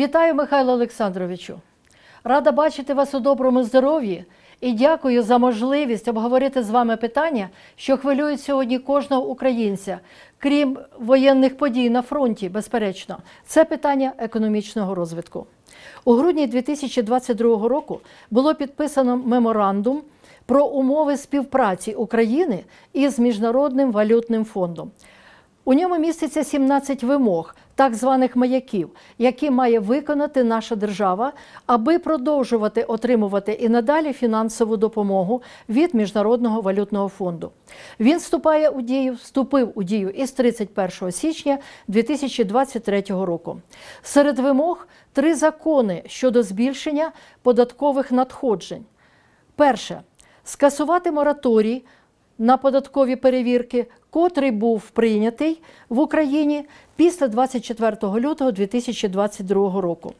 Вітаю, Михайло Олександровичу. Рада бачити вас у доброму здоров'ї і дякую за можливість обговорити з вами питання, що хвилюють сьогодні кожного українця, крім воєнних подій на фронті, безперечно, це питання економічного розвитку. У грудні 2022 року було підписано меморандум про умови співпраці України із Міжнародним валютним фондом. У ньому міститься 17 вимог, так званих маяків, які має виконати наша держава, аби продовжувати отримувати і надалі фінансову допомогу від Міжнародного валютного фонду. Він вступає у дію, вступив у дію із 31 січня 2023 року. Серед вимог три закони щодо збільшення податкових надходжень. Перше скасувати мораторій на податкові перевірки, котрий був прийнятий в Україні після 24 лютого 2022 року.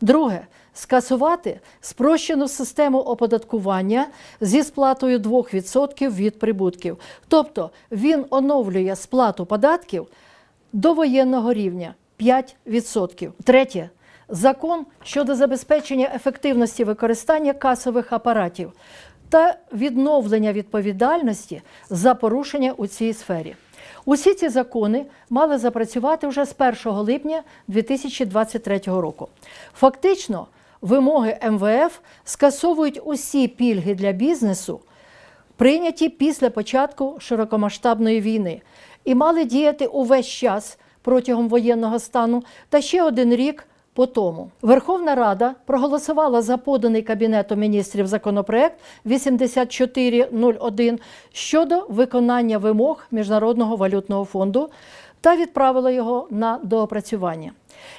Друге скасувати спрощену систему оподаткування зі сплатою 2% від прибутків. Тобто він оновлює сплату податків до воєнного рівня 5%. Третє закон щодо забезпечення ефективності використання касових апаратів та відновлення відповідальності за порушення у цій сфері. Усі ці закони мали запрацювати вже з 1 липня 2023 року. Фактично, вимоги МВФ скасовують усі пільги для бізнесу, прийняті після початку широкомасштабної війни, і мали діяти увесь час протягом воєнного стану та ще один рік по тому. Верховна Рада проголосувала за поданий Кабінетом міністрів законопроект 8401 щодо виконання вимог Міжнародного валютного фонду та відправила його на доопрацювання.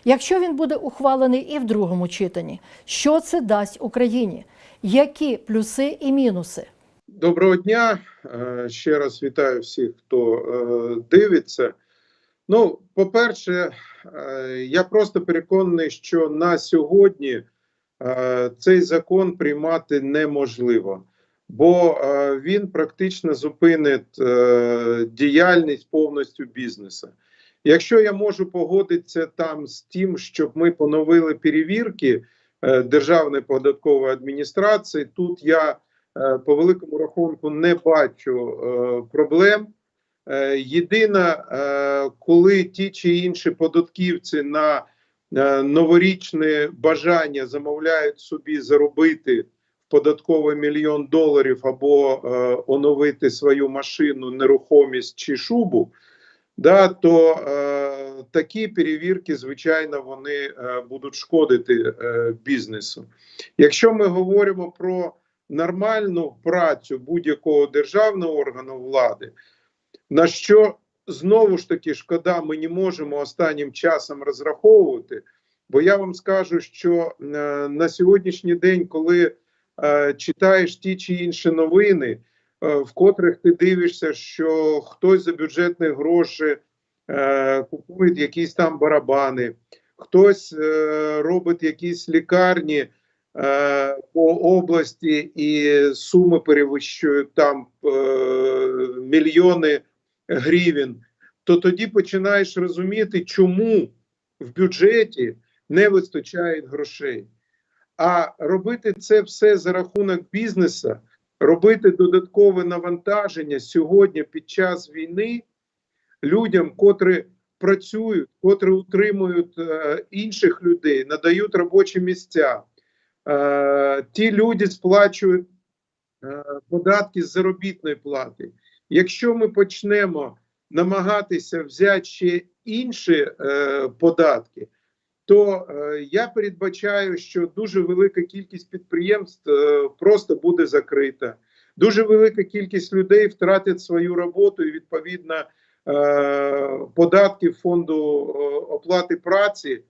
Якщо він буде ухвалений і в другому читанні, що це дасть Україні? Які плюси і мінуси? Доброго дня. Е, Ще раз вітаю всіх, хто е, дивиться. Ну, по-перше, е, я просто переконаний, що на сьогодні е, цей закон приймати неможливо, бо е, він практично зупинить діяльність повністю бізнесу. Якщо я можу погодитися там з тим, щоб ми поновили перевірки Державної податкової адміністрації, тут я по великому рахунку не бачу проблем. Е, Єдине, е, коли ті чи інші податківці на е, новорічне бажання замовляють собі заробити в податковий мільйон доларів або оновити свою машину, нерухомість чи шубу, да, то е, такі перевірки, звичайно, вони е, будуть шкодити е, бізнесу. Якщо ми говоримо про нормальну працю будь-якого державного органу влади, на що знову ж таки шкода, ми не можемо останнім часом розраховувати. Бо я вам скажу, що е, на сьогоднішній день, коли е, читаєш ті чи інші новини, е, в котрих ти дивишся, що хтось за бюджетні гроші купує якісь там барабани, хтось робить якісь лікарні по області, і суми перевищують там мільйони гривень, то тоді починаєш розуміти, чому в бюджеті не вистачає грошей. А робити це все за рахунок бізнесу, робити додаткове навантаження сьогодні під час війни людям, котрі працюють, котрі утримують е, інших людей, надають робочі місця. Е, ті люди сплачують е, податки з заробітної плати. Якщо ми почнемо намагатися взяти ще інші е, податки, то е, я передбачаю, що дуже велика кількість підприємств е, просто буде закрита. Дуже велика кількість людей втратять свою роботу і відповідно е, податки фонду е, оплати праці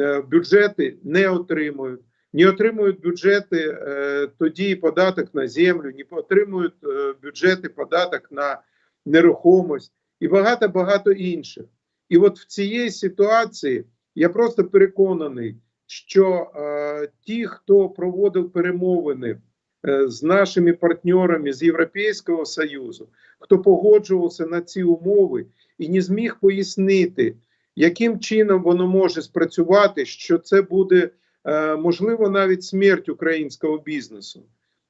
е, бюджети не отримують. Не отримують бюджети е, тоді податок на землю, не отримують е, бюджети податок на нерухомість і багато багато інших. І от в цій ситуації я просто переконаний, що е, ті, хто проводив перемовини е, з нашими партнерами з Європейського Союзу, хто погоджувався на ці умови і не зміг пояснити, яким чином воно може спрацювати, що це буде можливо навіть смерть українського бізнесу,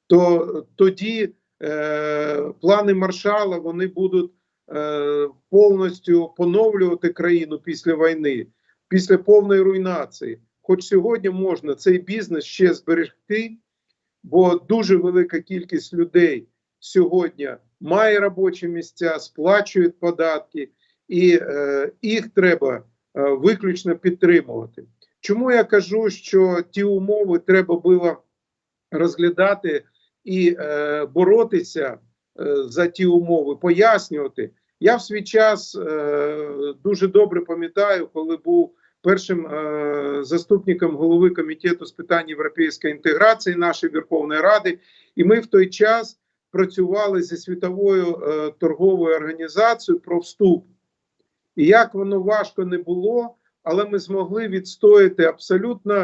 то тоді е, плани маршала вони будуть е, повністю поновлювати країну після війни, після повної руйнації. Хоч сьогодні можна цей бізнес ще зберегти, бо дуже велика кількість людей сьогодні має робочі місця, сплачують податки, і е, їх треба е, виключно підтримувати. Чому я кажу, що ті умови треба було розглядати і е, боротися е, за ті умови, пояснювати? Я в свій час е, дуже добре пам'ятаю, коли був першим е, заступником голови комітету з питань європейської інтеграції нашої Верховної Ради, і ми в той час працювали зі світовою е, торговою організацією про вступ. І як воно важко не було, але ми змогли відстояти абсолютно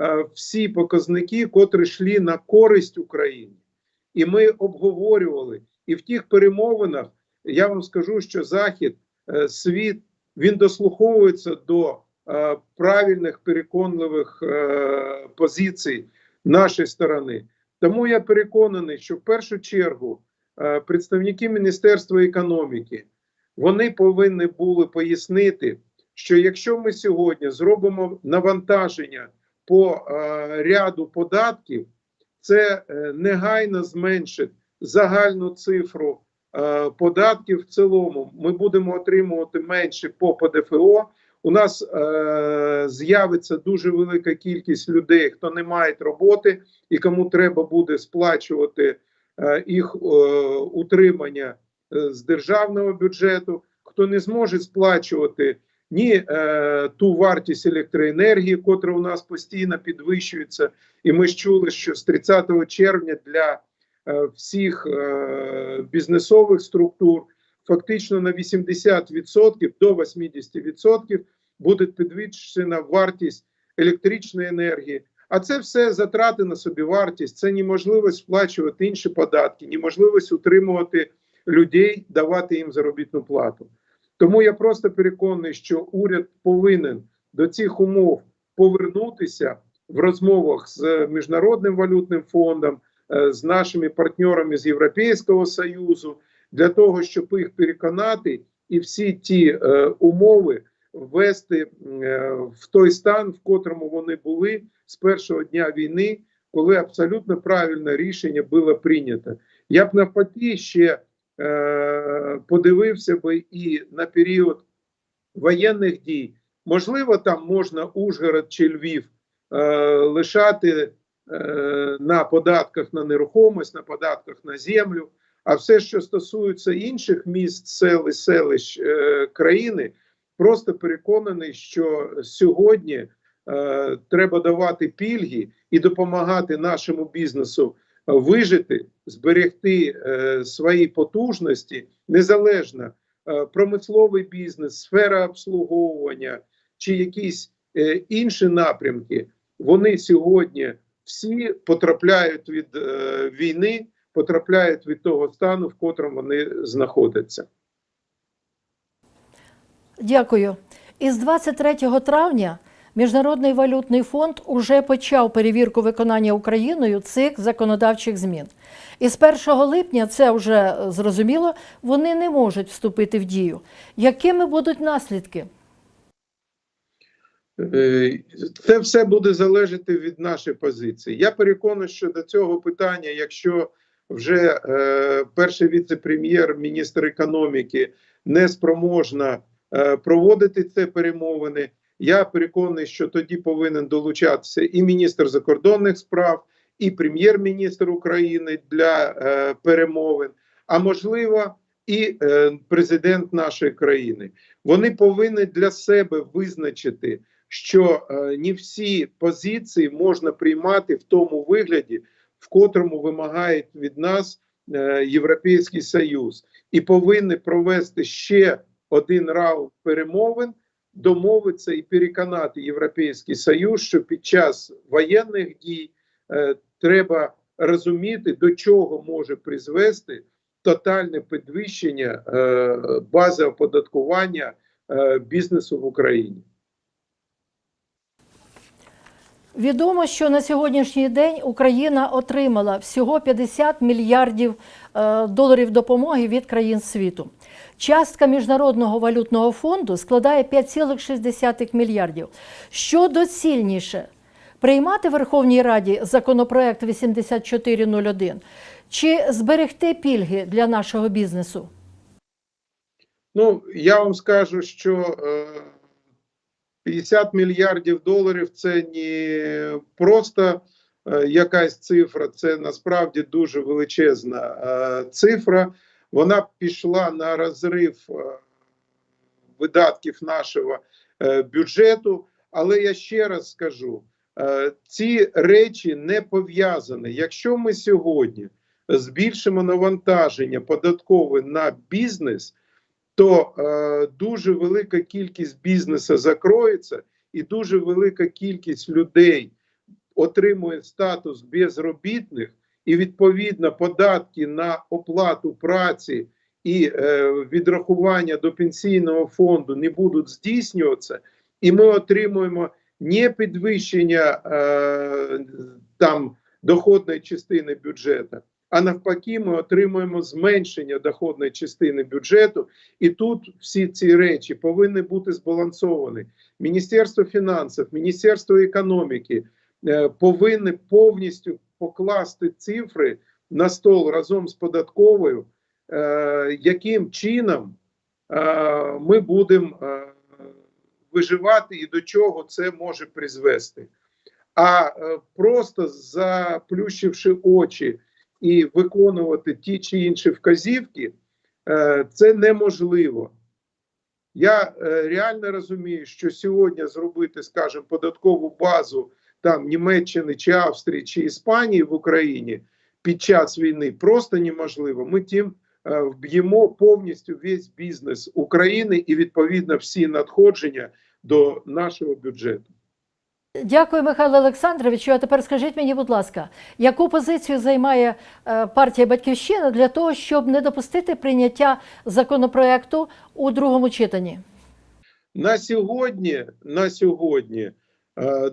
е, всі показники, котрі йшли на користь Україні. І ми обговорювали. І в тих перемовинах я вам скажу, що Захід, е, світ, він дослуховується до е, правильних переконливих позицій нашої сторони. Тому я переконаний, що в першу чергу представники Міністерства економіки вони повинні були пояснити, що якщо ми сьогодні зробимо навантаження по е, ряду податків, це е, негайно зменшить загальну цифру е, податків в цілому. Ми будемо отримувати менше по ПДФО. У нас е, з'явиться дуже велика кількість людей, хто не має роботи і кому треба буде сплачувати е, їх е, утримання е, з державного бюджету, хто не зможе сплачувати ні е, ту вартість електроенергії, котра у нас постійно підвищується. І ми ж чули, що з 30 червня для е, всіх е, бізнесових структур фактично на 80% до 80% буде підвищена вартість електричної енергії. А це все затрати на собівартість, це неможливість сплачувати інші податки, неможливість утримувати людей, давати їм заробітну плату. Тому я просто переконаний, що уряд повинен до цих умов повернутися в розмовах з Міжнародним валютним фондом, е, з нашими партнерами з Європейського Союзу, для того, щоб їх переконати і всі ті е, умови ввести е, в той стан, в котрому вони були з першого дня війни, коли абсолютно правильне рішення було прийнято. Я б навпаки ще подивився би і на період воєнних дій. Можливо, там можна Ужгород чи Львів е, лишати е, на податках на нерухомість, на податках на землю. А все, що стосується інших міст, сел і селищ е, країни, просто переконаний, що сьогодні е, треба давати пільги і допомагати нашому бізнесу вижити, зберегти е, свої потужності незалежно е, промисловий бізнес, сфера обслуговування чи якісь е, інші напрямки. Вони сьогодні всі потрапляють від війни, потрапляють від того стану, в котрому вони знаходяться. Дякую. Із 23 травня Міжнародний валютний фонд уже почав перевірку виконання Україною цих законодавчих змін. І з 1 липня це вже е, зрозуміло, вони не можуть вступити в дію. Якими будуть наслідки? Е, Це все буде залежати від нашої позиції. Я переконаний, що до цього питання, якщо вже е, перший віце-прем'єр, міністр економіки не спроможна е, проводити це перемовини, я переконаний, що тоді повинен долучатися і міністр закордонних справ, і прем'єр-міністр України для е, перемовин, а можливо, і е, президент нашої країни. Вони повинні для себе визначити, що е, не всі позиції можна приймати в тому вигляді, в котрому вимагає від нас е, Європейський Союз, і повинні провести ще один раунд перемовин, домовитися і переконати Європейський Союз, що під час воєнних дій е, треба розуміти, до чого може призвести тотальне підвищення е, бази оподаткування е, бізнесу в Україні. Відомо, що на сьогоднішній день Україна отримала всього 50 мільярдів доларів допомоги від країн світу. Частка міжнародного валютного фонду складає 5,6 мільярдів. Що доцільніше приймати Верховній Раді законопроект 8401 чи зберегти пільги для нашого бізнесу? Ну, я вам скажу, що е, 50 мільярдів доларів це не просто е, якась цифра, це насправді дуже величезна е, цифра. Вона пішла на розрив е, видатків нашого е, бюджету. Але я ще раз скажу: е, ці речі не пов'язані. Якщо ми сьогодні збільшимо навантаження податкове на бізнес, то дуже велика кількість бізнесу закроється, і дуже велика кількість людей отримує статус безробітних, і відповідно податки на оплату праці і е, відрахування до пенсійного фонду не будуть здійснюватися, і ми отримуємо не підвищення е, там доходної частини бюджету, а навпаки, ми отримуємо зменшення доходної частини бюджету, і тут всі ці речі повинні бути збалансовані. Міністерство фінансів, Міністерство економіки е, повинні повністю покласти цифри на стол разом з податковою, е, яким чином е, ми будемо е, виживати і до чого це може призвести. А е, просто заплющивши очі і виконувати ті чи інші вказівки, е, це неможливо. Я е, реально розумію, що сьогодні зробити, скажімо, податкову базу там Німеччини чи Австрії чи Іспанії в Україні під час війни просто неможливо. Ми тим е, вб'ємо повністю весь бізнес України і відповідно всі надходження до нашого бюджету. Дякую, Михайло Олександровичу. А тепер скажіть мені, будь ласка, яку позицію займає е, партія Батьківщина для того, щоб не допустити прийняття законопроекту у другому читанні? На сьогодні, на сьогодні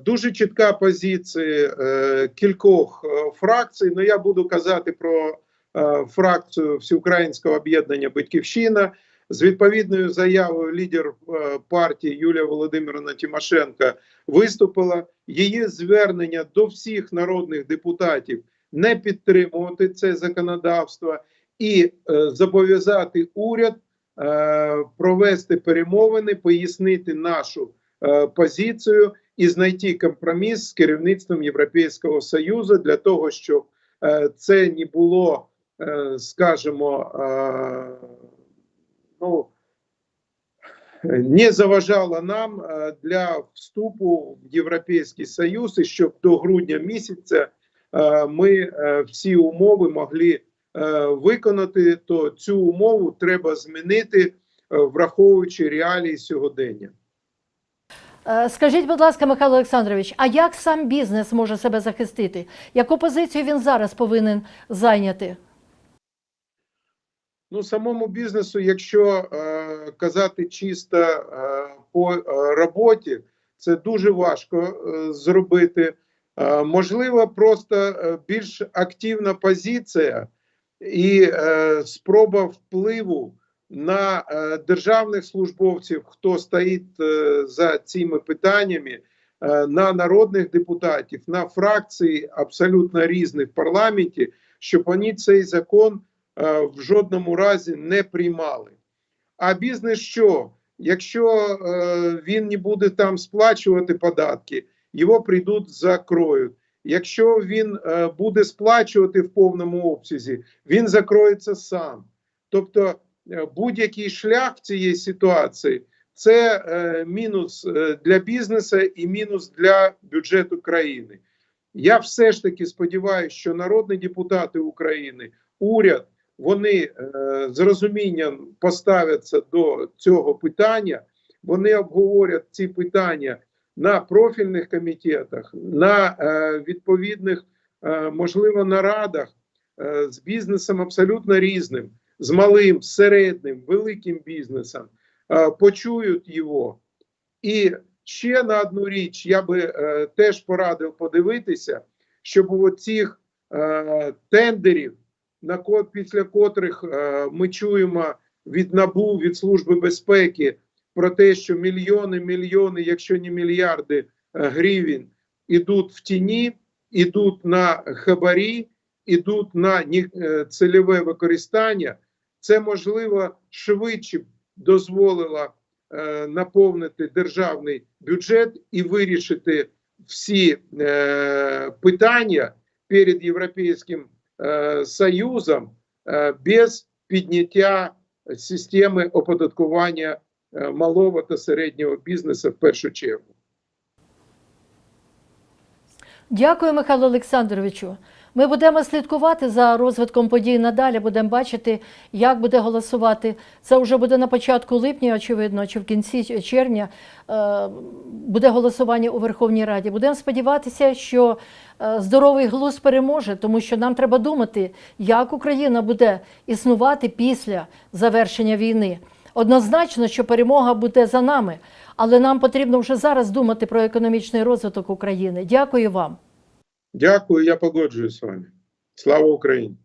дуже чітка позиція е, кількох е, фракцій. Ну я буду казати про е, фракцію Всеукраїнського об'єднання Батьківщина з відповідною заявою лідер е, партії Юлія Володимирівна Тимошенко виступила. Її звернення до всіх народних депутатів не підтримувати це законодавство і е, зобов'язати уряд е, провести перемовини, пояснити нашу е, позицію і знайти компроміс з керівництвом Європейського Союзу для того, щоб е, це не було, е, скажімо, е, ну, не заважало нам для вступу в Європейський Союз, і щоб до грудня місяця ми всі умови могли виконати, то цю умову треба змінити, враховуючи реалії сьогодення. Е, Скажіть, будь ласка, Михайло Олександрович, а як сам бізнес може себе захистити? Яку позицію він зараз повинен зайняти? Ну, самому бізнесу, якщо е, казати чисто е, по е, роботі, це дуже важко е, зробити. Е, можливо, просто е, більш активна позиція і е, спроба впливу на е, державних службовців, хто стоїть е, за цими питаннями, е, на народних депутатів, на фракції абсолютно різні в парламенті, щоб вони цей закон в жодному разі не приймали. А бізнес що? Якщо він не буде там сплачувати податки, його прийдуть закроють. Якщо він буде сплачувати в повному обсязі, він закроється сам. Тобто будь-який шлях в цієї ситуації це е, мінус е, для бізнесу і мінус для бюджету країни. Я все ж таки сподіваюся, що народні депутати України, уряд, вони е, з розумінням поставляться до цього питання, вони обговорять ці питання на профільних комітетах, на е, відповідних, е, можливо, нарадах е, з бізнесом абсолютно різним, з малим, середнім, великим бізнесом, е, почують його. І ще на одну річ я би е, теж порадив подивитися, щоб у цих е, тендерів, на ко, після котрих ми чуємо від НАБУ, від Служби безпеки про те, що мільйони, мільйони, якщо не мільярди гривень ідуть в тіні, ідуть на хабарі, ідуть на цільове використання. Це можливо швидше дозволило е, наповнити державний бюджет і вирішити всі е, питання перед Європейським е, Союзом без підняття системи оподаткування малого та середнього бізнесу в першу чергу. Дякую, Михайло Олександровичу. Ми будемо слідкувати за розвитком подій надалі, будемо бачити, як буде голосувати. Це вже буде на початку липня, очевидно, чи в кінці червня е, буде голосування у Верховній Раді. Будемо сподіватися, що е, здоровий глузд переможе, тому що нам треба думати, як Україна буде існувати після завершення війни. Однозначно, що перемога буде за нами, але нам потрібно вже зараз думати про економічний розвиток України. Дякую вам. Дякую, я погоджуюсь з вами. Слава Україні!